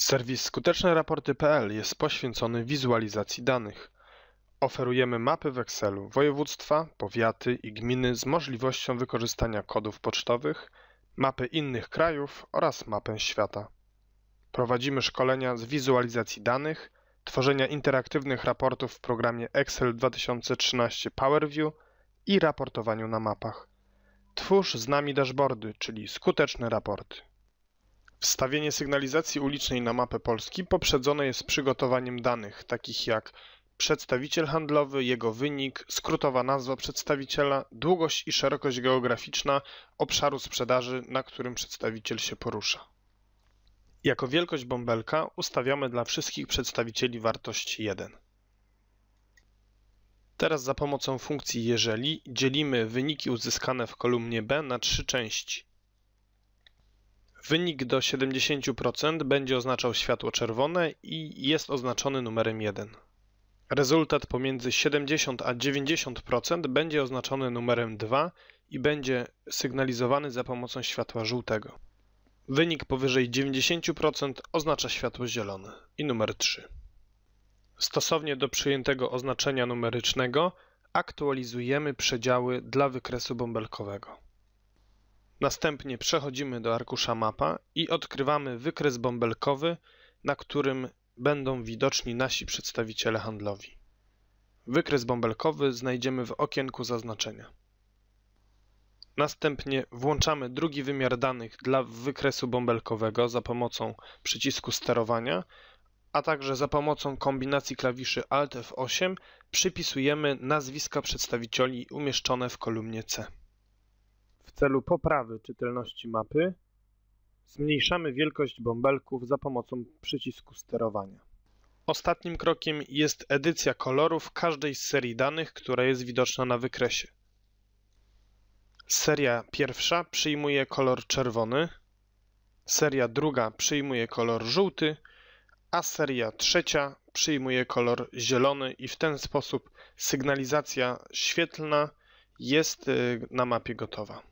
Serwis skuteczneraporty.pl jest poświęcony wizualizacji danych. Oferujemy mapy w Excelu województwa, powiaty i gminy z możliwością wykorzystania kodów pocztowych, mapy innych krajów oraz mapę świata. Prowadzimy szkolenia z wizualizacji danych, tworzenia interaktywnych raportów w programie Excel 2013 PowerView i raportowaniu na mapach. Twórz z nami dashboardy, czyli skuteczne raporty. Wstawienie sygnalizacji ulicznej na mapę Polski poprzedzone jest przygotowaniem danych, takich jak przedstawiciel handlowy, jego wynik, skrótowa nazwa przedstawiciela, długość i szerokość geograficzna obszaru sprzedaży, na którym przedstawiciel się porusza. Jako wielkość bąbelka ustawiamy dla wszystkich przedstawicieli wartość 1. Teraz za pomocą funkcji jeżeli dzielimy wyniki uzyskane w kolumnie B na trzy części. Wynik do 70% będzie oznaczał światło czerwone i jest oznaczony numerem 1. Rezultat pomiędzy 70 a 90% będzie oznaczony numerem 2 i będzie sygnalizowany za pomocą światła żółtego. Wynik powyżej 90% oznacza światło zielone i numer 3. Stosownie do przyjętego oznaczenia numerycznego aktualizujemy przedziały dla wykresu bąbelkowego. Następnie przechodzimy do arkusza mapa i odkrywamy wykres bąbelkowy, na którym będą widoczni nasi przedstawiciele handlowi. Wykres bąbelkowy znajdziemy w okienku zaznaczenia. Następnie włączamy drugi wymiar danych dla wykresu bąbelkowego za pomocą przycisku sterowania, a także za pomocą kombinacji klawiszy Alt F8 przypisujemy nazwiska przedstawicieli umieszczone w kolumnie C. Celu poprawy czytelności mapy zmniejszamy wielkość bąbelków za pomocą przycisku sterowania. Ostatnim krokiem jest edycja kolorów każdej z serii danych, która jest widoczna na wykresie. Seria pierwsza przyjmuje kolor czerwony, seria druga przyjmuje kolor żółty, a seria trzecia przyjmuje kolor zielony i w ten sposób sygnalizacja świetlna jest y, na mapie gotowa.